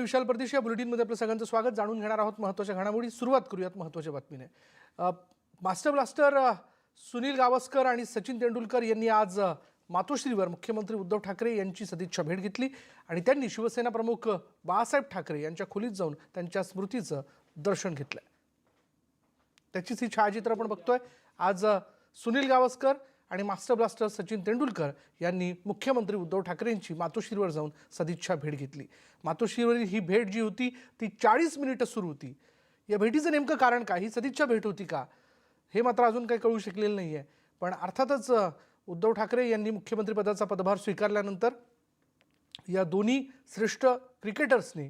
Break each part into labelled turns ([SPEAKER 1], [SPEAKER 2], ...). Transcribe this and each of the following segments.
[SPEAKER 1] विशाल परदेश या बुलेटिनमध्ये आपलं सगळ्यांचं स्वागत जाणून घेणार आहोत महत्त्वाच्या घडामोडी. सुरुवात करूयात महत्त्वाच्या बातमीने. मास्टर ब्लास्टर सुनील गावस्कर आणि सचिन तेंडुलकर यांनी आज मातोश्रीवर मुख्यमंत्री उद्धव ठाकरे यांची सदिच्छा भेट घेतली आणि त्यांनी शिवसेना प्रमुख बाळासाहेब ठाकरे यांच्या खोलीत जाऊन त्यांच्या स्मृतीचं दर्शन घेतलं त्याचीच ही छायाचित्र आपण बघतोय. आज सुनील गावस्कर आणि मास्टर ब्लास्टर सचिन तेंडुलकर यांनी मुख्यमंत्री उद्धव ठाकरेंची मातोश्रीवर जाऊन सदिच्छा भेट घेतली. मातोश्रीवरील ही भेट जी होती ती चाळीस मिनिटं सुरू होती. या भेटीचं नेमकं कारण काय? ही सदिच्छा भेट होती का? हे मात्र अजून काही कळू शकलेलं नाही आहे पण अर्थातच उद्धव ठाकरे यांनी मुख्यमंत्रीपदाचा पदभार स्वीकारल्यानंतर या दोन्ही श्रेष्ठ क्रिकेटर्सनी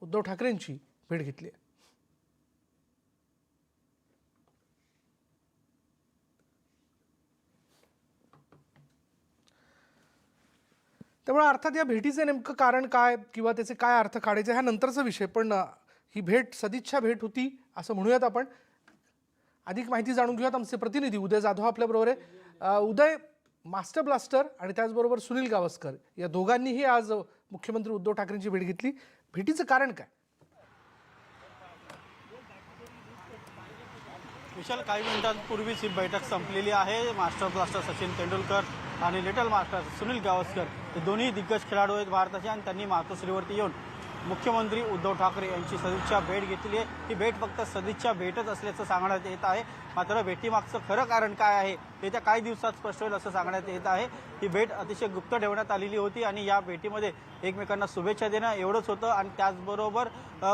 [SPEAKER 1] उद्धव ठाकरेंची भेट घेतली आहे. त्यामुळे अर्थात या भेटीचं नेमकं कारण काय किंवा त्याचे काय अर्थ काढायचे हा नंतरचा विषय. पण ही भेट सदिच्छा भेट होती असं म्हणूयात आपण. अधिक माहिती जाणून घेऊयात आमचे प्रतिनिधी. उदय जाधव आपल्याबरोबर आहे. उदय मास्टर ब्लास्टर आणि त्याचबरोबर सुनील गावस्कर. या दोघांनीही आज मुख्यमंत्री उद्धव ठाकरेंची भेट घेतली. भेटीचं कारण काय?
[SPEAKER 2] विशाल काही मिनिटांपूर्वीच ही बैठक संपलेली आहे. मास्टर ब्लास्टर सचिन तेंडुलकर आणि लिटल मास्टर सुनील गावस्कर हे दोन्ही दिग्गज खेळाडू आहेत भारताचे आणि त्यांनी मातोश्रीवरती येऊन मुख्यमंत्री उद्धव ठाकरे यांची सदिच्छा भेट घेतली आहे. ही भेट फक्त सदिच्छा भेटच असल्याचं सांगण्यात येत आहे. मात्र भेटीमागचं खरं कारण काय आहे? येत्या काही दिवसात स्पष्ट होईल असं सांगण्यात येत आहे. ही भेट अतिशय गुप्त ठेवण्यात आलेली होती आणि या भेटीमध्ये एकमेकांना शुभेच्छा देणं एवढंच होतं. आणि त्याचबरोबर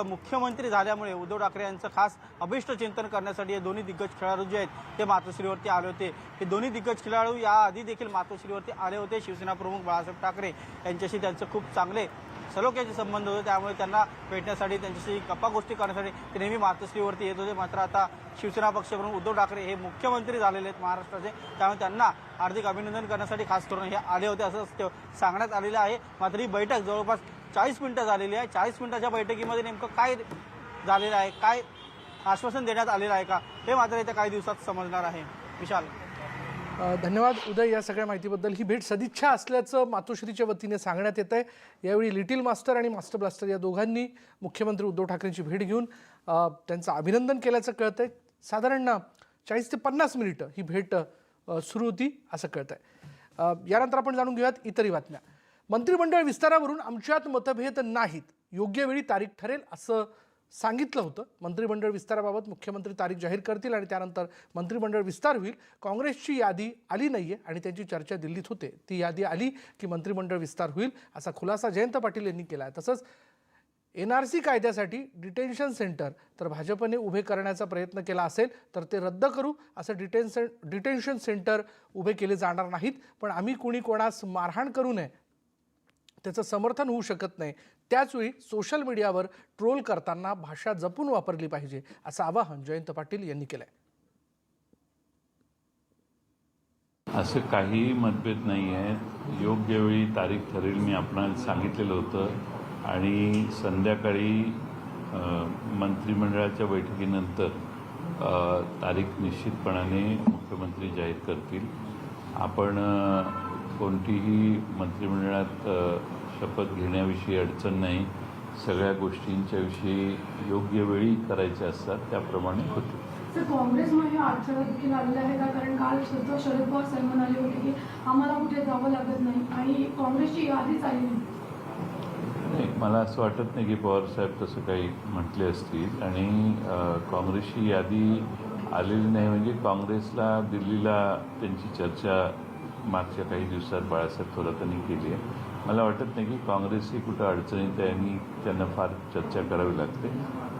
[SPEAKER 2] मुख्यमंत्री झाल्यामुळे उद्धव ठाकरे यांचं खास अभिष्ट चिंतन करण्यासाठी हे दोन्ही दिग्गज खेळाडू जे आहेत ते मातोश्रीवरती आले होते. हे दोन्ही दिग्गज खेळाडू याआधी देखील मातोश्रीवरती आले होते. शिवसेना प्रमुख बाळासाहेब ठाकरे यांच्याशी त्यांचं खूप चांगले सलोख्याचे संबंध होते त्यामुळे त्यांना भेटण्यासाठी त्यांच्याशी गप्पा गोष्टी करण्यासाठी ते नेहमी मातोश्रीवरती येत होते. मात्र आता शिवसेना पक्षप्रमुख उद्धव ठाकरे हे मुख्यमंत्री झालेले आहेत महाराष्ट्राचे. त्यामुळे त्यांना हार्दिक अभिनंदन करण्यासाठी खास करून हे आले होते असं ते सांगण्यात आलेलं आहे. मात्र ही बैठक जवळपास चाळीस मिनिटं झालेली आहे. चाळीस मिनिटाच्या बैठकीमध्ये नेमकं काय झालेलं आहे? काय आश्वासन देण्यात आलेलं आहे का? हे मात्र येत्या काही दिवसात समजणार आहे. विशाल.
[SPEAKER 1] धन्यवाद उदय या सगळ्या माहितीबद्दल. ही भेट सदिच्छा असल्याचं मातोश्रीच्या वतीने सांगण्यात येत आहे यावेळी लिटिल मास्टर आणि मास्टर ब्लास्टर या दोघांनी मुख्यमंत्री उद्धव ठाकरेंची भेट घेऊन त्यांचं अभिनंदन केल्याचं कळतं आहे साधारण चाळीस ते पन्नास मिनिटं ही भेट सुरू होती असं कळतं आहे यानंतर आपण जाणून घेऊयात इतरही बातम्या. मंत्रिमंडळ विस्तारावरून आमच्यात मतभेद नाहीत. योग्य वेळी तारीख ठरेल असं सांगितलं होतं. मंत्रिमंडळ विस्ताराबाबत मुख्यमंत्री तारीख जाहीर करतील आणि त्यानंतर मंत्रिमंडळ विस्तार होईल. काँग्रेसची यादी आली नाही आहे आणि त्यांची चर्चा दिल्लीत होते. ती यादी आली की मंत्रिमंडळ विस्तार होईल असा खुलासा जयंत पाटील यांनी केला आहे तसंच एन आर सी कायद्यासाठी डिटेन्शन सेंटर तर भाजपने उभे करण्याचा प्रयत्न केला असेल तर ते रद्द करू असं डिटेन्शन डिटेन्शन सेंटर उभे केले जाणार नाहीत. पण आम्ही कुणी कोणास मारहाण करू नये त्याचं समर्थन होऊ शकत नाही. त्याचवेळी सोशल मीडियावर ट्रोल करताना भाषा जपून वापरली पाहिजे असं आवाहन जयंत पाटील यांनी केलंय.
[SPEAKER 3] असं काहीही मतभेद नाही आहेत योग्य वेळी तारीख ठरेल मी आपणाला सांगितलेलं होतं. आणि संध्याकाळी मंत्रिमंडळाच्या बैठकीनंतर तारीख निश्चितपणाने मुख्यमंत्री जाहीर करतील. आपण कोणतीही मंत्रिमंडळात शपथ घेण्याविषयी अडचण नाही. सगळ्या गोष्टींच्या विषयी योग्य वेळी करायच्या असतात त्याप्रमाणे होते.
[SPEAKER 4] सर काँग्रेसमध्ये देखील आहे का? कारण काल स्वतः शरद पवार साहेब म्हणाले होते की आम्हाला कुठे जावं लागत नाही आणि काँग्रेसची यादीच आली नाही.
[SPEAKER 3] नाही मला असं वाटत नाही की पवारसाहेब तसं काही म्हटले असतील. आणि काँग्रेसची यादी आलेली नाही. म्हणजे काँग्रेसला दिल्लीला त्यांची चर्चा मागच्या काही दिवसात बाळासाहेब थोरातांनी केली आहे. मला वाटत नाही की काँग्रेसही कुठं अडचणीत आहे आणि त्यांना फार चर्चा करावी लागते.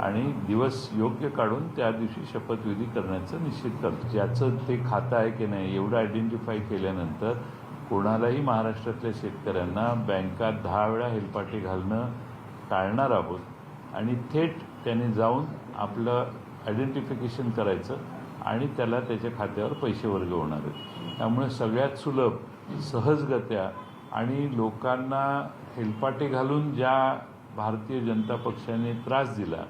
[SPEAKER 3] आणि दिवस योग्य काढून त्या दिवशी शपथविधी करण्याचं निश्चित करतो. ज्याचं ते खातं आहे की नाही एवढं आयडेंटिफाय केल्यानंतर कोणालाही महाराष्ट्रातल्या शेतकऱ्यांना बँकात दहा वेळा हेलपाटे घालणं टाळणार आहोत. आणि थेट त्याने जाऊन आपलं आयडेंटिफिकेशन करायचं. आणि त्याला त्याच्या खात्यावर पैसे वर्ग होणार आहेत. त्यामुळे सगळ्यात सुलभ सहजगत्या आणि लोकांना हेलपाटे घालून ज्या भारतीय जनता पक्षाने त्रास दिला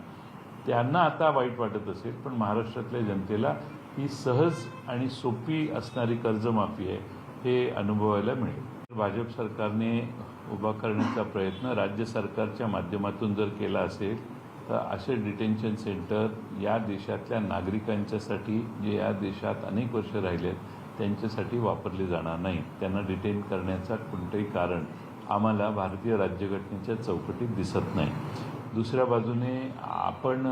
[SPEAKER 3] त्यांना आता वाईट वाटत असेल पण महाराष्ट्रातल्या जनतेला ही सहज आणि सोपी असणारी कर्जमाफी आहे हे अनुभवायला मिळेल. भाजप सरकारने उभा करण्याचा प्रयत्न राज्य सरकारच्या माध्यमातून जर केला असेल तर असे डिटेन्शन सेंटर या देशातल्या नागरिकांच्यासाठी जे या देशात अनेक वर्ष राहिले आहेत त्यांच्यासाठी वापरले जाणार नाही. त्यांना डिटेन करण्याचा कोणतंही कारण आम्हाला भारतीय राज्यघटनेच्या चौकटीत दिसत नाही. दुसऱ्या बाजूने आपण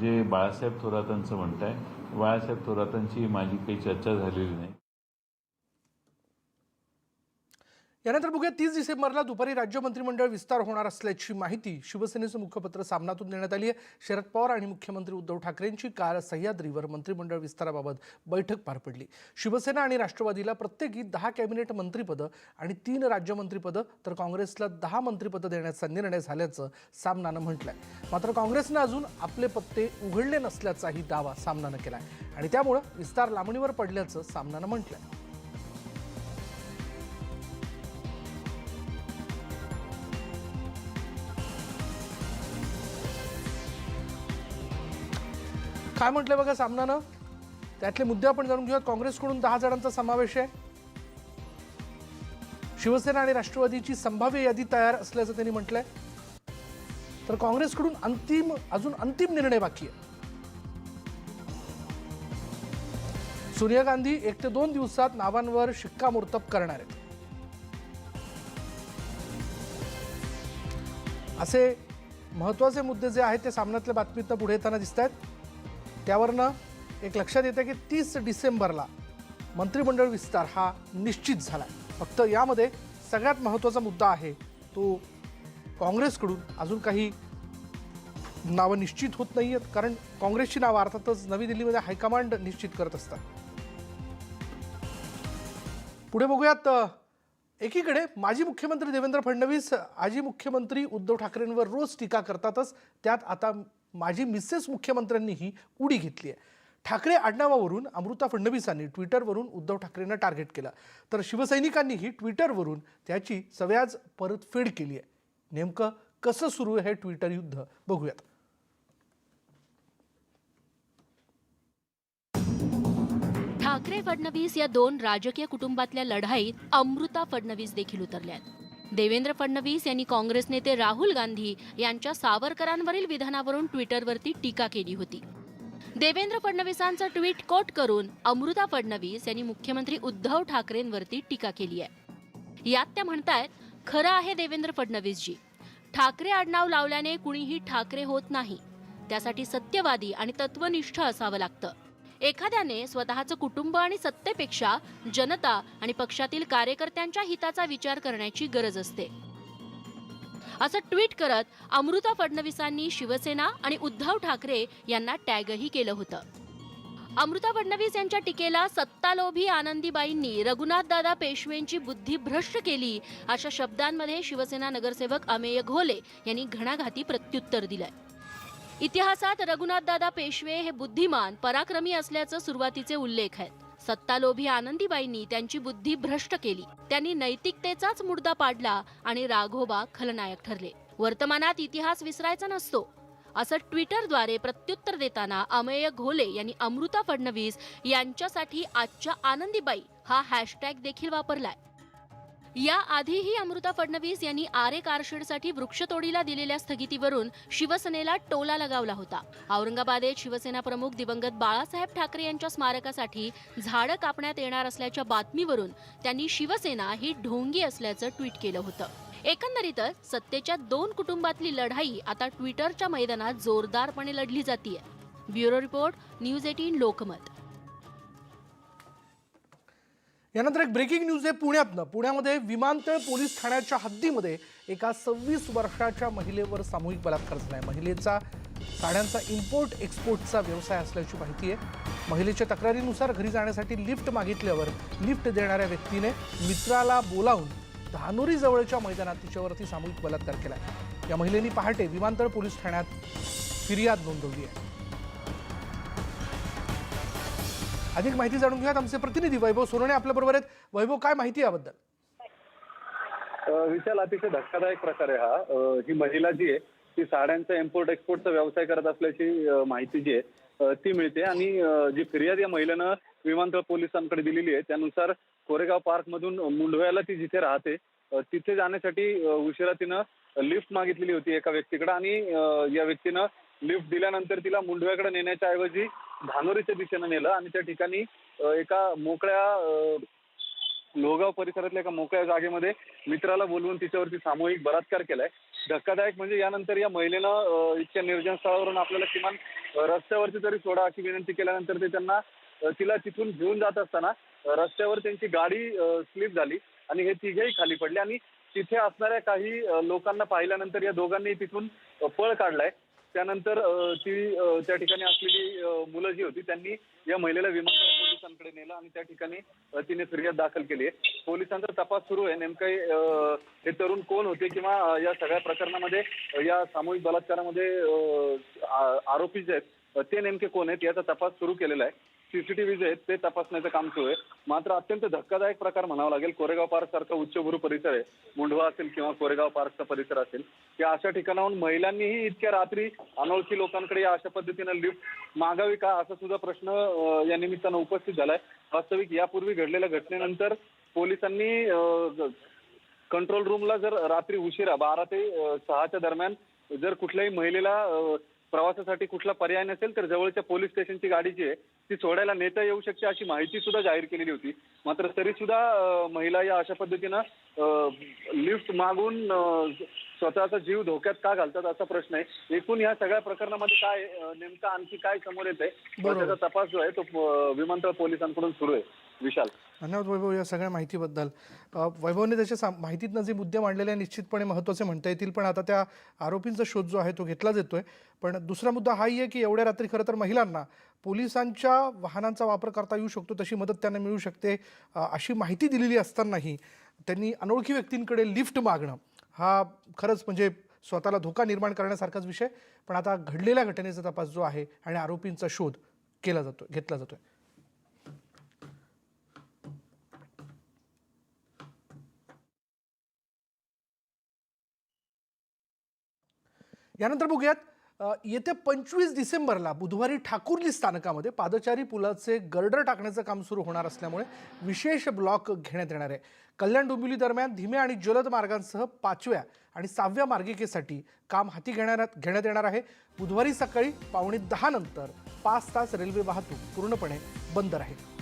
[SPEAKER 3] जे बाळासाहेब थोरातांचं म्हणताय बाळासाहेब थोरातांची माझी काही चर्चा झालेली नाही.
[SPEAKER 1] यानंतर बघूया तीस डिसेंबरला दुपारी राज्य मंत्रिमंडळ विस्तार होणार असल्याची माहिती शिवसेनेचं मुखपत्र सामनातून देण्यात आली आहे. शरद पवार आणि मुख्यमंत्री उद्धव ठाकरेंची काल सह्याद्रीवर मंत्रिमंडळ विस्ताराबाबत बैठक पार पडली. शिवसेना आणि राष्ट्रवादीला प्रत्येकी दहा कॅबिनेट मंत्रिपदं आणि तीन राज्यमंत्रीपदं तर काँग्रेसला दहा मंत्रिपदं देण्याचा निर्णय झाल्याचं सामनानं म्हटलंय. मात्र काँग्रेसनं अजून आपले पत्ते उघडले नसल्याचाही दावा सामनानं केलाय. आणि त्यामुळं विस्तार लांबणीवर पडल्याचं सामनानं म्हटलंय. काय म्हटलं बघा सामनानं? त्यातले मुद्दे आपण जाणून घेऊयात. काँग्रेसकडून दहा जणांचा समावेश आहे. शिवसेना आणि राष्ट्रवादीची संभाव्य यादी तयार असल्याचं त्यांनी म्हटलंय. तर काँग्रेसकडून अंतिम अजून अंतिम निर्णय बाकी आहे. सोनिया गांधी एक ते दोन दिवसात नावांवर शिक्कामोर्तब करणार आहेत. असे महत्त्वाचे मुद्दे जे आहेत ते सामन्यातल्या बातमीतनं पुढे येताना दिसत आहेत त्यावरनं एक लक्षात येतं की तीस डिसेंबरला मंत्रिमंडळ विस्तार हा निश्चित झाला आहे. फक्त यामध्ये सगळ्यात महत्त्वाचा मुद्दा आहे तो काँग्रेसकडून. अजून काही नावं निश्चित होत नाही आहेत कारण काँग्रेसची नावं अर्थातच नवी दिल्लीमध्ये हायकमांड निश्चित करत असतात. पुढे बघूयात एकीकडे माजी मुख्यमंत्री देवेंद्र फडणवीस आजी मुख्यमंत्री उद्धव ठाकरेंवर रोज टीका करतातच त्यात आता माजी मिसेस मुख्यमंत्र्यांनीही उडी घेतली आहे. ठाकरे आडनावावरून अमृता फडणवीसांनी ट्विटरवरून उद्धव ठाकरेंना टार्गेट केलं. तर शिवसैनिकांनीही ट्विटरवरून त्याची सव्याज परतफेड केली आहे. नेमकं कसं सुरू आहे हे ट्विटर युद्ध? बघूयात.
[SPEAKER 5] ठाकरे फडणवीस या दोन राजकीय कुटुंबातल्या लढाईत अमृता फडणवीस देखील उतरल्यात देवेंद्र फडणवीस यांनी काँग्रेस नेते राहुल गांधी यांच्या सावरकरांवरील विधानावरून ट्विटरवरती टीका केली होती. देवेंद्र फडणवीसांचं ट्विट कोट करून अमृता फडणवीस यांनी मुख्यमंत्री उद्धव ठाकरेंवरती टीका केली आहे. यात त्या म्हणतायत खरं आहे देवेंद्र फडणवीसजी ठाकरे आडनाव लावल्याने कुणीही ठाकरे होत नाही. त्यासाठी सत्यवादी आणि तत्वनिष्ठ असावं लागतं. एखाद्याने स्वतःचं कुटुंब आणि सत्तेपेक्षा जनता आणि पक्षातील कार्यकर्त्यांच्या हिताचा विचार करण्याची गरज असते. असं ट्विट करत अमृता फडणवीसांनी शिवसेना आणि उद्धव ठाकरे यांना टॅगही केलं होतं. अमृता फडणवीस यांच्या टीकेला सत्तालोभी आनंदीबाईंनी रघुनाथदादा पेशवेंची बुद्धी भ्रष्ट केली अशा शब्दांमध्ये शिवसेना नगरसेवक अमेय घोले यांनी घणाघाती प्रत्युत्तर दिलंय. इतिहासात रघुनाथदादा पेशवे हे बुद्धिमान पराक्रमी असल्याचं सुरुवातीचे उल्लेख आहेत. सत्तालोभी आनंदीबाईंनी त्यांची बुद्धी भ्रष्ट केली. त्यांनी नैतिकतेचाच मुद्दा पाडला आणि राघोबा खलनायक ठरले. वर्तमानात इतिहास विसरायचा नसतो. असं ट्विटरद्वारे प्रत्युत्तर देताना अमेय घोले यांनी अमृता फडणवीस यांच्यासाठी आजच्या आनंदीबाई हा हॅशटॅग देखील वापरलाय. या आधीही अमृता फडणवीस यांनी आरे कारशेडसाठी वृक्षतोडीला दिलेल्या स्थगितीवरून शिवसेनेला टोला लगावला होता. औरंगाबादेत शिवसेना प्रमुख दिवंगत बाळासाहेब ठाकरे यांच्या स्मारकासाठी झाडं कापण्यात येणार असल्याच्या बातमीवरून त्यांनी शिवसेना ही ढोंगी असल्याचं ट्विट केलं होतं. एकंदरीतच सत्तेच्या दोन कुटुंबातली लढाई आता ट्विटरच्या मैदानात जोरदारपणे लढली जातीय. Bureau report news eighteen Lokmat.
[SPEAKER 1] यानंतर एक ब्रेकिंग न्यूज आहे पुण्यातनं. पुण्यामध्ये विमानतळ पोलीस ठाण्याच्या हद्दीमध्ये एका सव्वीस वर्षाच्या महिलेवर सामूहिक बलात्कार झालाय. महिलेचा साड्यांचा इम्पोर्ट एक्सपोर्टचा व्यवसाय असल्याची माहिती आहे. महिलेच्या तक्रारीनुसार घरी जाण्यासाठी लिफ्ट मागितल्यावर लिफ्ट देणाऱ्या व्यक्तीने मित्राला बोलावून धानोरी जवळच्या मैदानात तिच्यावरती सामूहिक बलात्कार केला या महिलेनी पहाटे विमानतळ पोलीस ठाण्यात फिर्याद नोंदवली आहे. अधिक माहिती जाणून घेऊयात आमचे प्रतिनिधी वैभव सोनवणे आपल्याबरोबर आहेत. वैभव काय माहिती याबद्दल?
[SPEAKER 6] विशाल अतिशय धक्कादायक प्रकार आहे हा. ही महिला जी आहे ती साड्यांचा इम्पोर्ट एक्सपोर्टचा व्यवसाय करत असल्याची माहिती जी आहे ती मिळते. आणि जी फिर्याद या महिलेनं विमानतळ पोलिसांकडे दिलेली आहे त्यानुसार कोरेगाव पार्क मधून मुंढव्याला ती जिथे राहते तिथे जाण्यासाठी उशिरा तिनं लिफ्ट मागितलेली होती एका व्यक्तीकडे. आणि या व्यक्तीनं लिफ्ट दिल्यानंतर तिला मुंडव्याकडे नेण्याच्या ऐवजी धानोरीच्या दिशेनं नेलं आणि त्या ठिकाणी एका मोकळ्या लोगाव लोहगाव परिसरातल्या एका मोकळ्या जागेमध्ये मित्राला बोलवून तिच्यावरती सामूहिक बलात्कार केलाय. धक्कादायक म्हणजे यानंतर या महिलेनं इतक्या निर्जन स्थळावरून आपल्याला किमान रस्त्यावरती तरी सोडा अशी विनंती केल्यानंतर ते त्यांना तिला तिथून घेऊन जात असताना रस्त्यावर त्यांची गाडी स्लिप झाली आणि हे तिघेही खाली पडले आणि तिथे असणाऱ्या काही लोकांना पाहिल्यानंतर या दोघांनी तिथून पळ काढलाय. त्यानंतर ती त्या ठिकाणी असलेली मुलं जी होती त्यांनी या महिलेला विमानतळ पोलिसांकडे नेलं आणि त्या ठिकाणी तिने फिर्याद दाखल केली. आहे पोलिसांचा तपास सुरू आहे. नेमकं हे, हे तरुण कोण होते किंवा या सगळ्या प्रकरणामध्ये या सामूहिक बलात्कारामध्ये आरोपी जे आहेत ते नेमके कोण आहेत याचा तपास सुरू केलेला आहे. सीसीटीव्ही जे आहेत ते तपासण्याचं काम सुरू आहे. मात्र अत्यंत धक्कादायक प्रकार म्हणावा लागेल कोरेगाव पार्क सारखा उच्चभ्रू परिसर आहे. मुंढवा असेल किंवा कोरेगाव पार्कचा परिसर असेल या अशा ठिकाणाहून महिलांनीही इतक्या रात्री अनोळखी लोकांकडे या अशा पद्धतीनं लिफ्ट मागावी का असा सुद्धा प्रश्न या निमित्तानं उपस्थित झालाय. वास्तविक यापूर्वी घडलेल्या घटनेनंतर पोलिसांनी कंट्रोल रूमला जर रात्री उशिरा बारा ते सहाच्या दरम्यान जर कुठल्याही महिलेला प्रवासासाठी कुठला पर्याय नसेल तर जवळच्या पोलीस स्टेशनची गाडी जी आहे ती सोडायला नेता येऊ शकते अशी माहिती सुद्धा जाहीर केलेली होती. मात्र तरी सुद्धा महिला या अशा पद्धतीनं लिफ्ट मागून स्वतःचा जीव धोक्यात का घालतात असा प्रश्न आहे. एकूण या सगळ्या प्रकरणामध्ये काय नेमकं आणखी काय समोर येत आहे. त्याचा तपास जो आहे तो विमानतळ पोलिसांकडून सुरू आहे. विशाल.
[SPEAKER 1] धन्यवाद वैभव या सगळ्या माहितीबद्दल. वैभवने त्याच्या सा माहितीतनं जे मुद्दे मांडलेले आहे निश्चितपणे महत्त्वाचे म्हणता येतील. पण आता त्या आरोपींचा शोध जो आहे तो घेतलाच येतोय पण दुसरा मुद्दा हाही आहे की एवढ्या रात्री खरं तर महिलांना पोलिसांच्या वाहनांचा वापर करता येऊ शकतो तशी मदत त्यांना मिळू शकते अशी माहिती दिलेली असतानाही त्यांनी अनोळखी व्यक्तींकडे लिफ्ट मागणं हा खरंच म्हणजे स्वतःला धोका निर्माण करण्यासारखाच विषय. पण आता घडलेल्या घटनेचा तपास जो आहे आणि आरोपींचा शोध केला जातो घेतला जातोय. यानंतर बघूयात येत्या पंचवीस डिसेंबरला बुधवारी ठाकुर्ली स्थानकामध्ये पादचारी पुलाचे गर्डर टाकण्याचं काम सुरू होणार असल्यामुळे विशेष ब्लॉक घेण्यात येणार आहे. कल्याण डोंबिवली दरम्यान धीम्या आणि जलद मार्गांसह पाचव्या आणि सहाव्या मार्गिकेसाठी काम हाती घेण्यात घेण्यात येणार आहे. बुधवारी सकाळी पावणे दहा नंतर पाच तास रेल्वे वाहतूक पूर्णपणे बंद राहील.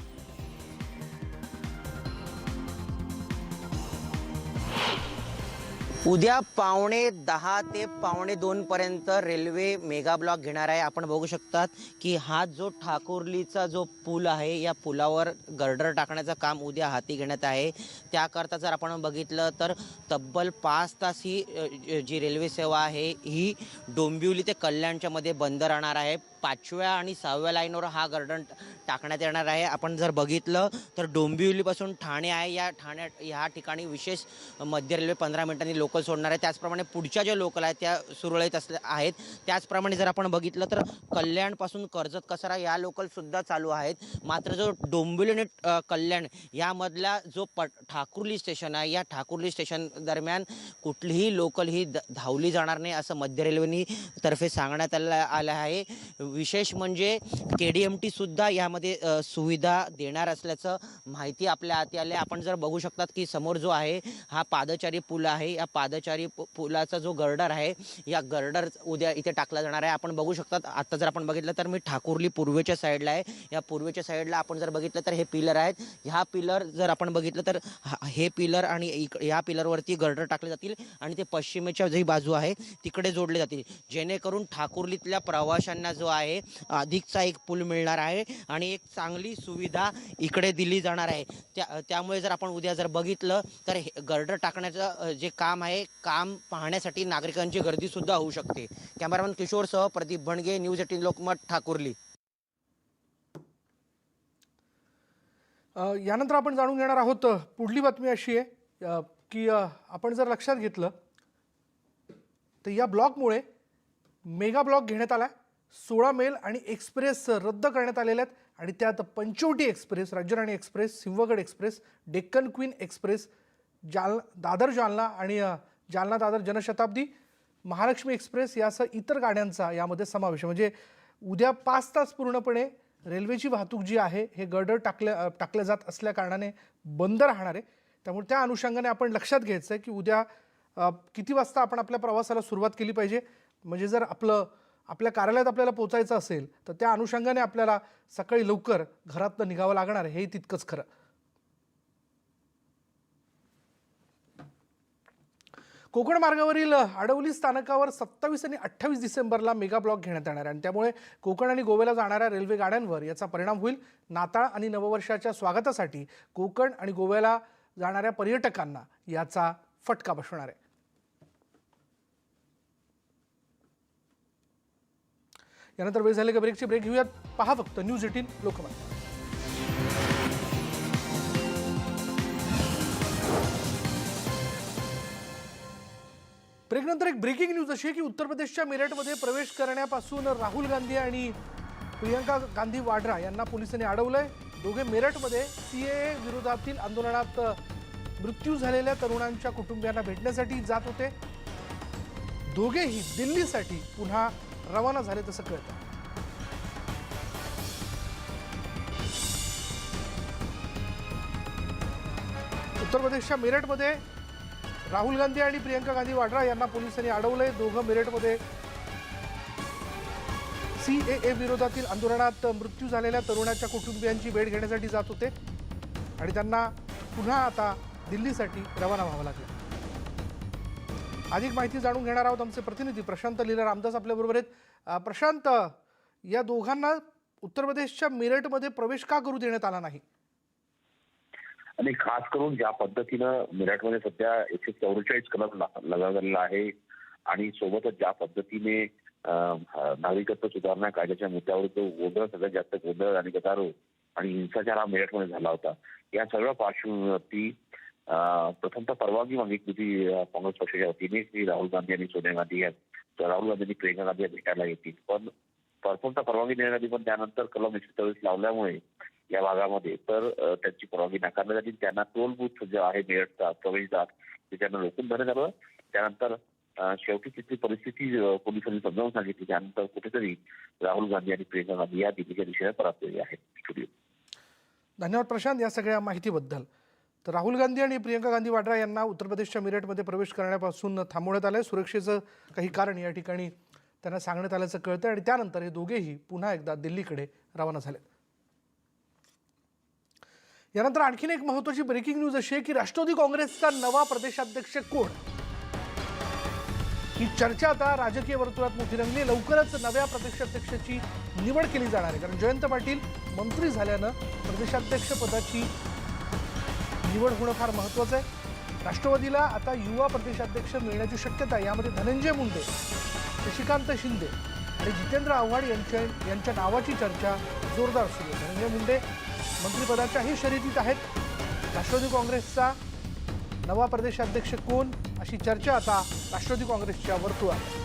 [SPEAKER 7] उद्या पावणे दहा ते पावणे दोन पर्यंत रेल्वे मेगा ब्लॉक घेणार आहे. आपण बघू शकतात की हा जो ठाकुर्लीचा जो पूल आहे या पुलावर गर्डर टाकण्याचं काम उद्या हाती घेण्यात आहे. त्याकरता जर आपण बघितलं तर तब्बल पाच तास ही जी रेल्वे सेवा आहे ही डोंबिवली ते कल्याणच्या मध्ये बंद राहणार आहे. पाचव्या आणि सहाव्या लाईनवर हा गार्डन टाकण्यात येणार आहे. आपण जर बघितलं तर डोंबिवलीपासून ठाणे आहे. या ठाण्यात ह्या ठिकाणी विशेष मध्य रेल्वे पंधरा मिनिटांनी लोकल सोडणार आहे. त्याचप्रमाणे पुढच्या ज्या लोकल आहेत त्या सुरळीत असल्या आहेत. त्याचप्रमाणे जर आपण बघितलं तर कल्याणपासून कर्जत कसारा या लोकलसुद्धा चालू आहेत. मात्र जो डोंबिवली आणि कल्याण यामधला जो पट ठाकुर्ली स्टेशन आहे या ठाकुर्ली स्टेशन दरम्यान कुठलीही लोकल ही धावली जाणार नाही असं मध्य रेल्वेनी तर्फे सांगण्यात आलं आलं आहे. विशेष म्हणजे के डी एम टीसुद्धा यामध्ये सुविधा देणार असल्याचं माहिती आपल्या हाती आली. आपण जर बघू शकतात की समोर जो आहे हा पादचारी पूल आहे. या पादचारी पुलाचा जो गर्डर आहे या गर्डर उद्या इथे टाकला जाणार आहे. आपण बघू शकतात आता जर आपण बघितलं तर मी ठाकुरली पूर्वेच्या साईडला आहे. या पूर्वेच्या साईडला आपण जर बघितलं तर हे पिलर आहेत. ह्या पिलर जर आपण बघितलं तर हा- हे पिलर आणि इक ह्या पिलरवरती गर्डर टाकले जातील आणि ते पश्चिमेच्या जी बाजू आहे तिकडे जोडले जातील. जेणेकरून ठाकुरलीतल्या प्रवाशांना जो आहे अधिकचा एक पूल मिळणार आहे आणि एक चांगली सुविधा इकडे दिली जाणार आहे. त्या त्यामुळे जर आपण उद्या जर बघितलं तर हे गर्डर टाकण्याचं जे काम आहे काम पाहण्यासाठी नागरिकांची गर्दी सुद्धा होऊ शकते. कॅमेरामॅन किशोरसह प्रदीप भणगे न्यूज एटीन लोकमत ठाकुर्ली.
[SPEAKER 1] यानंतर आपण जाणून घेणार आहोत पुढली बातमी अशी आहे की आपण जर लक्षात घेतलं तर या ब्लॉकमुळे मेगा ब्लॉक घेण्यात आला. सोळा मेल आणि एक्सप्रेस रद्द करण्यात आलेल्या आहेत. आणि त्यात Panchavati express Rajyarani express Sinhagad express Deccan queen express जाल दादर जालना आणि जालना दादर जनशताब्दी महालक्ष्मी एक्सप्रेस यासह इतर गाड्यांचा यामध्ये समावेश म्हणजे उद्या पाच तास पूर्णपणे रेल्वेची वाहतूक जी आहे हे गर्डर टाकल्या टाकल्या जात असल्या कारणाने बंद राहणार आहे. त्यामुळे त्या अनुषंगाने आपण लक्षात घ्यायचं आहे की उद्या किती वाजता आपण आपल्या प्रवासाला सुरुवात केली पाहिजे. म्हणजे जर आपलं आपल्या कार्यालयात आपल्याला पोचायचं असेल तर त्या अनुषंगाने आपल्याला सकाळी लवकर घरातनं निघावं लागणार आहे. तितकंच खरं. कोकण मार्गावरील आडवली स्थानकावर सत्तावीस आणि अठ्ठावीस डिसेंबरला मेगा ब्लॉक घेण्यात येणार आहे. आणि त्यामुळे कोकण आणि गोव्याला जाणाऱ्या रेल्वे गाड्यांवर याचा परिणाम होईल. नाताळ आणि नववर्षाच्या स्वागतासाठी कोकण आणि गोव्याला जाणाऱ्या पर्यटकांना याचा फटका बसणार आहे. यानंतर वेळ झाले का ब्रेकची? ब्रेक घेऊयात. पहा फक्त न्यूज एटीन लोकमत ब्रेकनंतर एक ब्रेकिंग न्यूज अशी आहे की उत्तर प्रदेशच्या मेरठमध्ये प्रवेश करण्यापासून राहुल गांधी आणि प्रियंका गांधी वाड्रा यांना पोलिसांनी अडवलंय. दोघे मेरठमध्ये सी ए विरोधातील आंदोलनात मृत्यू झालेल्या तरुणांच्या कुटुंबियांना भेटण्यासाठी जात होते. दोघेही दिल्लीसाठी पुन्हा रवाना झाले तसं कळतं. उत्तर प्रदेशच्या मेरठमध्ये राहुल गांधी आणि प्रियंका गांधी वाड्रा यांना पोलिसांनी अडवलंय. दोघं मेरठमध्ये सी ए ए विरोधातील आंदोलनात मृत्यू झालेल्या तरुणाच्या कुटुंबियांची भेट घेण्यासाठी जात होते. आणि त्यांना पुन्हा आता दिल्लीसाठी रवाना व्हावं लागलं. अधिक माहिती जाणून घेणार आहोत आमचे प्रतिनिधी. प्रशांत लीला रामदास आपल्याबरोबर आहेत. प्रशांत या दोघांना उत्तर प्रदेशच्या मिरटमध्ये प्रवेश का करू देण्यात आला नाही?
[SPEAKER 8] आणि खास करून ज्या पद्धतीनं मिरटमध्ये सध्या एकशे चौवेचाळीस कलम ला- लगावलेला आहे आणि सोबतच ज्या पद्धतीने नागरिकत्व सुधारणा कायद्याच्या मुद्द्यावर जो गोंधळ सगळ्यात जास्त गोंधळ आणि गदारोळ आणि हिंसाचार हा मेरठमध्ये झाला होता. या सगळ्या पार्श्वभूमीवरती प्रथमतः परवानगी मागितली होती काँग्रेस पक्षाच्या वतीने की राहुल गांधी आणि सोनिया गांधी या राहुल गांधी आणि प्रियंका गांधी या भेटायला येतील पण प्रथमतः परवानगी देण्यात आली पण त्यानंतर कलम एकशे चोवीस लावल्यामुळे या भागामध्ये तर त्यांची परवानगी नाकारण्यात आली त्यांना टोल बूथ जो आहे मेरठचा प्रवेशदार ते त्यांना रोखून धरण्यात आलं त्यानंतर शेवटी तिथली परिस्थिती पोलिसांनी समजावून सांगितली त्यानंतर कुठेतरी राहुल गांधी आणि प्रियंका गांधी या दिल्लीच्या दिशेने परत आहेत स्टुडिओ
[SPEAKER 1] धन्यवाद प्रशांत या सगळ्या माहितीबद्दल तर राहुल गांधी आणि प्रियंका गांधी वाड्रा यांना उत्तर प्रदेशच्या मिरटमध्ये प्रवेश करण्यापासून थांबवण्यात आलं आहे सुरक्षेचं काही कारण या ठिकाणी त्यांना सांगण्यात आल्याचं कळतं आणि त्यानंतर हे दोघेही पुन्हा एकदा दिल्लीकडे रवाना झाले यानंतर आणखीन एक महत्त्वाची ब्रेकिंग न्यूज अशी आहे की राष्ट्रवादी काँग्रेसचा नवा प्रदेशाध्यक्ष कोण? ही चर्चा आता राजकीय वर्तुळात मोठी रंगली. लवकरच नव्या प्रदेशाध्यक्षाची निवड केली जाणार आहे. कारण जयंत पाटील मंत्री झाल्यानं प्रदेशाध्यक्ष पदाची निवड होणं फार महत्त्वाचं आहे. राष्ट्रवादीला आता युवा प्रदेशाध्यक्ष मिळण्याची शक्यता यामध्ये धनंजय मुंडे शशिकांत शिंदे आणि जितेंद्र आव्हाड यांच्या यांच्या नावाची चर्चा जोरदार सुरू आहे. धनंजय मुंडे मंत्रिपदाच्याही शर्यतीत आहेत. राष्ट्रवादी काँग्रेसचा नवा प्रदेशाध्यक्ष कोण? अशी चर्चा आता राष्ट्रवादी काँग्रेसच्या वर्तुळात आहे.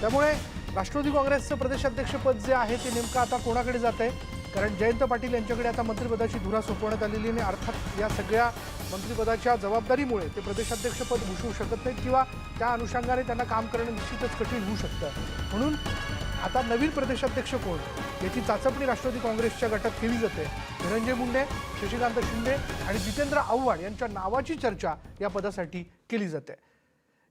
[SPEAKER 1] त्यामुळे राष्ट्रवादी काँग्रेसचं प्रदेशाध्यक्षपद जे आहे ते नेमकं आता कोणाकडे जात आहे कारण जयंत पाटील यांच्याकडे आता मंत्रिपदाची धुरा सोपवण्यात आलेली आणि अर्थात या सगळ्या मंत्रिपदाच्या जबाबदारीमुळे ते प्रदेशाध्यक्षपद भूषवू शकत नाहीत किंवा त्या अनुषंगाने त्यांना काम करणं निश्चितच कठीण होऊ शकतं. म्हणून आता नवीन प्रदेशाध्यक्ष कोण? याची चाचपणी राष्ट्रवादी काँग्रेसच्या गटात केली जाते. धनंजय मुंडे शशिकांत शिंदे आणि जितेंद्र आव्हाड यांच्या नावाची चर्चा या पदासाठी केली जाते.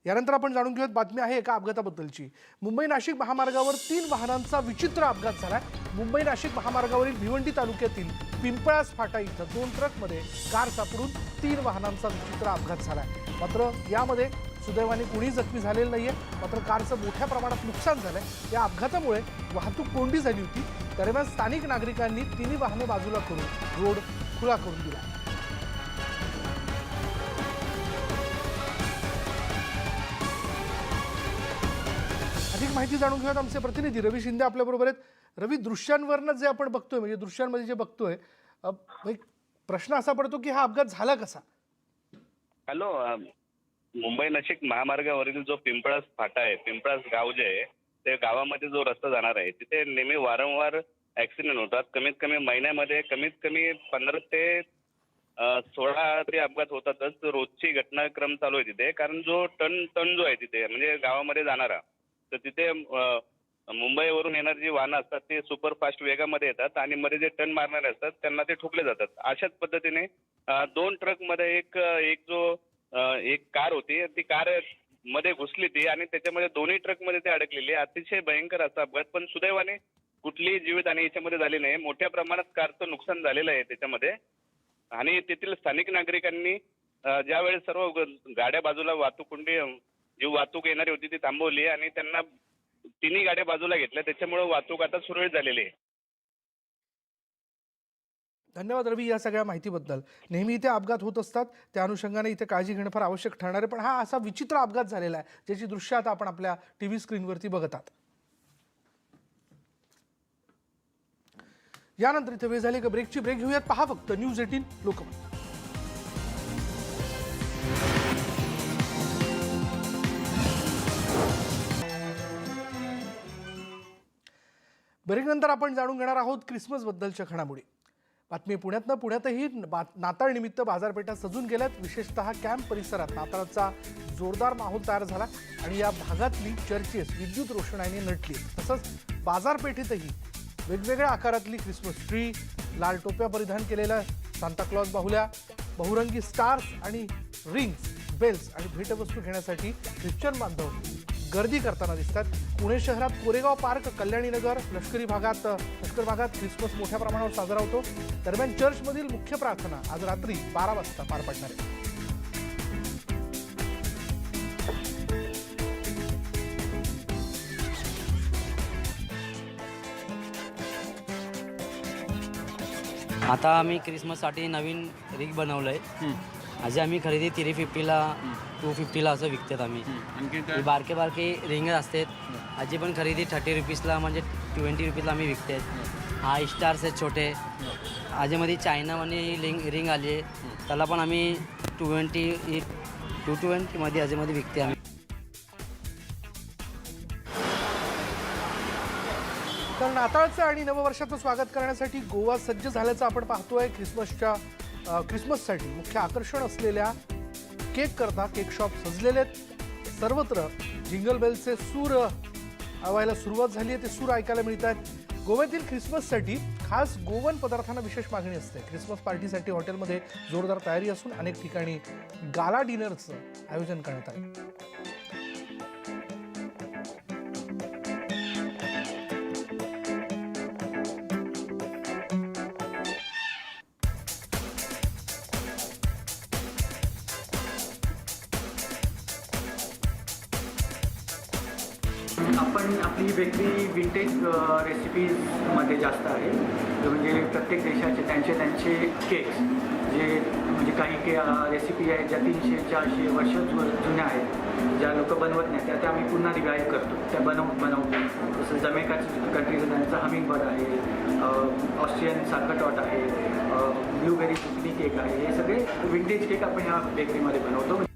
[SPEAKER 1] यानंतर आपण जाणून घेऊयात बातमी आहे एका अपघाताबद्दलची. मुंबई नाशिक महामार्गावर तीन वाहनांचा विचित्र अपघात झाला मुंबई नाशिक महामार्गावरील भिवंडी तालुक्यातील पिंपळास फाटा इथं दोन ट्रकमध्ये कार सापडून तीन वाहनांचा विचित्र अपघात झाला मात्र यामध्ये सुदैवाने कुणी जखमी झालेलं नाहीये. मात्र कारचं मोठ्या प्रमाणात नुकसान झालंय. या अपघातामुळे वाहतूक कोंडी झाली होती. दरम्यान स्थानिक नागरिकांनी तिन्ही वाहने बाजूला करून रोड खुला करून दिला. माहिती जाणून घेऊयात आमचे प्रतिनिधी. रवी शिंदे आपल्याबरोबर आहेत. रवी दृश्यांवरनं जे आपण बघतोय म्हणजे दृश्यांमध्ये जे बघतोय एक प्रश्न असा पडतो की हा अपघात झाला कसा?
[SPEAKER 9] हॅलो मुंबई नाशिक महामार्गावरील जो पिंपळास फाटा आहे पिंपळास गाव जे आहे ते गावामध्ये जो रस्ता जाणार आहे तिथे नेहमी वारंवार ऍक्सिडेंट होतात. कमीत कमी महिन्यामध्ये कमीत कमी पंधरा ते सोळा ते अपघात होतातच. रोजची घटनाक्रम चालू आहे तिथे. कारण जो टन टन जो आहे तिथे म्हणजे गावामध्ये जाणारा तर तिथे मुंबईवरून येणारी जी वाहनं असतात ते सुपरफास्ट वेगामध्ये येतात आणि मध्ये जे टन मारणारे असतात त्यांना ते ठोकले जातात. अशाच पद्धतीने दोन ट्रकमध्ये एक एक जो एक कार होती ती कारमध्ये घुसली ती आणि त्याच्यामध्ये दोन्ही ट्रकमध्ये ते अडकलेली. अतिशय भयंकर असा अपघात पण सुदैवाने कुठलीही जीवितहानी याच्यामध्ये झाली नाही. मोठ्या प्रमाणात कारचं नुकसान झालेलं आहे त्याच्यामध्ये. आणि तेथील स्थानिक नागरिकांनी ज्यावेळेस सर्व गाड्या बाजूला वाहतूक कोंडी जी वाहतूक येणारी होती ती थांबवली आणि त्यांना तिन्ही गाड्या बाजूला घेतल्या. त्याच्यामुळे वाहतूक आता सुरळीत झालेली आहे.
[SPEAKER 1] धन्यवाद रवी या सगळ्या माहितीबद्दल. नेहमी इथे अपघात होत असतात. त्या अनुषंगाने इथे काळजी घेणं फार आवश्यक ठरणार आहे. पण हा असा विचित्र अपघात झालेला आहे ज्याची दृश्य आता आपण आपल्या टी व्ही स्क्रीनवरती बघत आहात. यानंतर इथे वेळ झाली का? ब्रेकची ब्रेक घेऊयात. पहा फक्त न्यूज एटीन लोकमत. ब्रेकनंतर आपण जाणून घेणार आहोत क्रिसमसबद्दलच्या घडामोडी. बातमी पुण्यातनं पुण्यातही बा नाताळ निमित्त बाजारपेठा सजून गेल्यात. विशेषतः कॅम्प परिसरात नाताळचा जोरदार माहोल तयार झाला आणि या भागातली चर्चेस विद्युत रोषणाईने नटली. तसंच बाजारपेठेतही वेगवेगळ्या आकारातली क्रिसमस ट्री लाल टोप्या परिधान केलेल्या सांताक्लॉज बाहुल्या बहुरंगी स्टार्स आणि रिंग्स बेल्स आणि भेटवस्तू घेण्यासाठी ख्रिश्चन बांधव गर्दी करताना दिसतात. पुणे शहरात कोरेगाव पार्क कल्याणी नगर लष्करी भागात लष्कर भागात ख्रिसमस मोठ्या प्रमाणावर साजरा होतो. दरम्यान चर्चमधील मुख्य प्रार्थना आज रात्री बारा वाजता पार पडणार आहे.
[SPEAKER 10] आता आम्ही क्रिसमससाठी नवीन रिग बनवलं आहे आधी आम्ही खरेदी थ्री फिफ्टीला टू फिफ्टीला असं विकतात आम्ही. बारके बारके रिंग असतात. आजी पण खरेदी थर्टी रुपीजला म्हणजे ट्वेंटी रुपीजला आम्ही विकतात. हा स्टार्स आहेत छोटे. आजीमध्ये चायनामध्ये ही रिंग रिंग आली आहे. त्याला पण आम्ही ट्वेंटी टू ट्वेंटीमध्ये आजीमध्ये विकते आम्ही.
[SPEAKER 1] तर नाताळचं आणि नववर्षाचं स्वागत करण्यासाठी गोवा सज्ज झाल्याचं आपण पाहतोय. क्रिसमसच्या ख्रिसमससाठी क्रिसमससाठी मुख्य आकर्षण असलेल्या केक करता केक शॉप सजलेले आहेत. सर्वत्र जिंगल बेलचे सूर व्हायला सुरुवात झाली आहे ते सूर ऐकायला मिळत आहेत. गोव्यातील क्रिसमससाठी खास गोवन पदार्थांना विशेष मागणी असते. क्रिसमस पार्टीसाठी हॉटेलमध्ये जोरदार तयारी असून अनेक ठिकाणी गाला डिनरचं आयोजन करण्यात आलं.
[SPEAKER 11] रेसिपीजमध्ये जास्त आहे. म्हणजे प्रत्येक देशाचे त्यांचे त्यांचे केक्स जे म्हणजे काही के रेसिपी आहेत ज्या तीनशे चारशे वर्ष जुन्या आहेत ज्या लोक बनवत नाही त्या त्या आम्ही पुन्हा रिवाईव्ह करतो. त्या बनव बनवतो जसं जमेकाचं कंट्रीचं त्यांचं हमिंग बर्ड आहे ऑस्ट्रियन साखरटॉट आहे ब्लूबेरी चुकनी केक आहे हे सगळे विंटेज केक आपण ह्या बेकरीमध्ये बनवतो.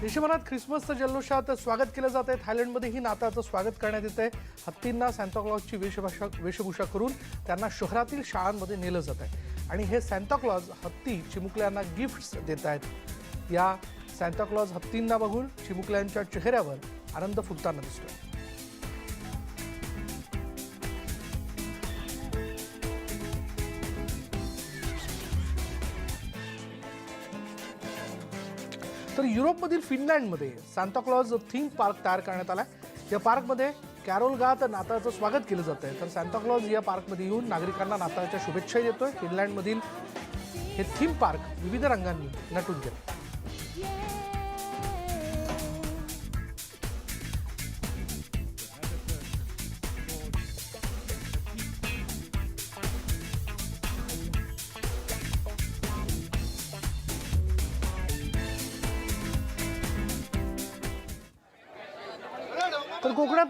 [SPEAKER 1] देशभरात ख्रिसमसचं जल्लोषात स्वागत केलं जात आहे थायलंडमध्येही नाताळचं स्वागत करण्यात येत आहे हत्तींना सॅन्ताक्लॉजची वेशभाषा वेशभूषा करून त्यांना शहरातील शाळांमध्ये नेलं जात आहे आणि हे सँताक्लॉज हत्ती चिमुकल्यांना गिफ्ट्स देत आहेत. या सॅन्ताक्लॉज हत्तींना बघून चिमुकल्यांच्या चेहऱ्यावर आनंद फुटताना दिसतोय. तर युरोपमधील फिनलँडमध्ये सांताक्लॉज थीम पार्क तयार करण्यात आला या पार्कमध्ये कॅरोल गात नाताळचं स्वागत केलं जात आहे. तर सांताक्लॉज या पार्कमध्ये येऊन नागरिकांना नाताळच्या शुभेच्छा देतोय. फिनलँडमधील हे थीम पार्क विविध रंगांनी नटून गेलं.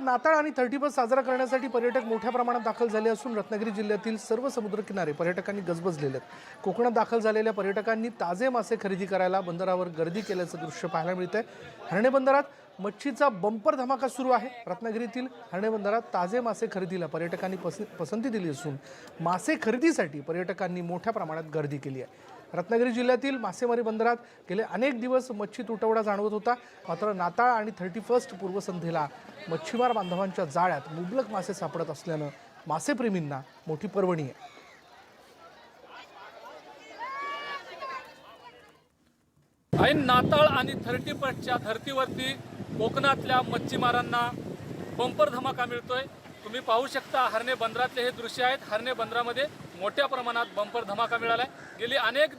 [SPEAKER 1] नाताळ आणि थर्टी फर्स्ट साजरा करण्यासाठी पर्यटक मोठ्या प्रमाणात दाखल झाले असून रत्नागिरी जिल्ह्यातील सर्व समुद्रकिनारे पर्यटकांनी गजबजलेले आहेत कोकणात दाखल झालेल्या पर्यटकांनी ताजे मासे खरेदी करायला बंदरावर गर्दी केल्याचं दृश्य पाहायला मिळतंय. हर्णे बंदरात मच्छीचा बंपर धमाका सुरू आहे. रत्नागिरीतील हर्णे बंदरात ताजे मासे खरेदीला पर्यटकांनी पस पसंती दिली असून मासे खरेदीसाठी पर्यटकांनी मोठ्या प्रमाणात गर्दी केली आहे. रत्नागिरी जिल्ह्यातील मासेमारी बंदरात गेले अनेक दिवस मच्छी तुटवडा जाणवत होता. मात्र नाताळ आणि थर्टी फर्स्ट पूर्वसंध्येला मच्छीमार बांधवांच्या जाळ्यात मुबलक मासे सापडत असल्यानं मासेप्रेमींना मोठी पर्वणी आहे.
[SPEAKER 12] ऐन नाताळ आणि थर्टी फर्स्टच्या धर्तीवरती कोकणातल्या मच्छीमारांना बंपर धमाका मिळतोय. तुम्ही पाहू शकता हरणे बंदरातले हे दृश्य आहेत. हरणे बंदरामध्ये मोठ्या प्रमाणात बंपर धमाका मिळाला आहे. गेली अनेक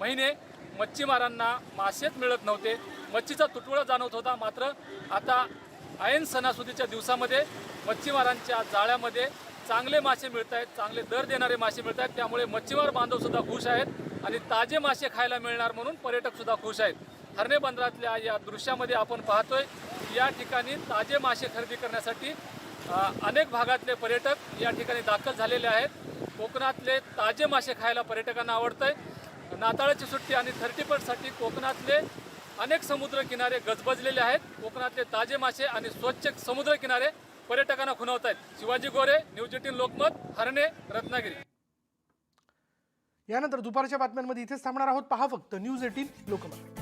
[SPEAKER 12] महिने मच्छीमारांना मासेच मिळत नव्हते. मच्छीचा तुटवडा जाणवत होता. मात्र आता ऐन सणासुदीच्या दिवसामध्ये मच्छीमारांच्या जाळ्यामध्ये चांगले मासे मिळत आहेत. चांगले दर देणारे मासे मिळत आहेत. त्यामुळे मच्छीमार बांधवसुद्धा खुश आहेत आणि ताजे मासे खायला मिळणार म्हणून पर्यटकसुद्धा खुश आहेत. हरणे बंदरातल्या या दृश्यामध्ये आपण पाहतोय या ठिकाणी ताजे मासे खरेदी करण्यासाठी अनेक भागातले पर्यटक या ठिकाणी दाखल झालेले आहेत. कोकणातले ताजे मासे खायला पर्यटकांना आवडत आहे नाताळाची सुट्टी आणि थर्टी साठी कोकणातले अनेक समुद्र किनारे गजबजलेले आहेत. कोकणातले ताजे मासे आणि स्वच्छ समुद्र किनारे पर्यटकांना खुणवत आहेत शिवाजी गोरे न्यूज एटीन लोकमत हरणे रत्नागिरी.
[SPEAKER 1] यानंतर दुपारच्या बातम्यांमध्ये इथेच थांबणार आहोत. पहा फक्त न्यूज एटीन लोकमत.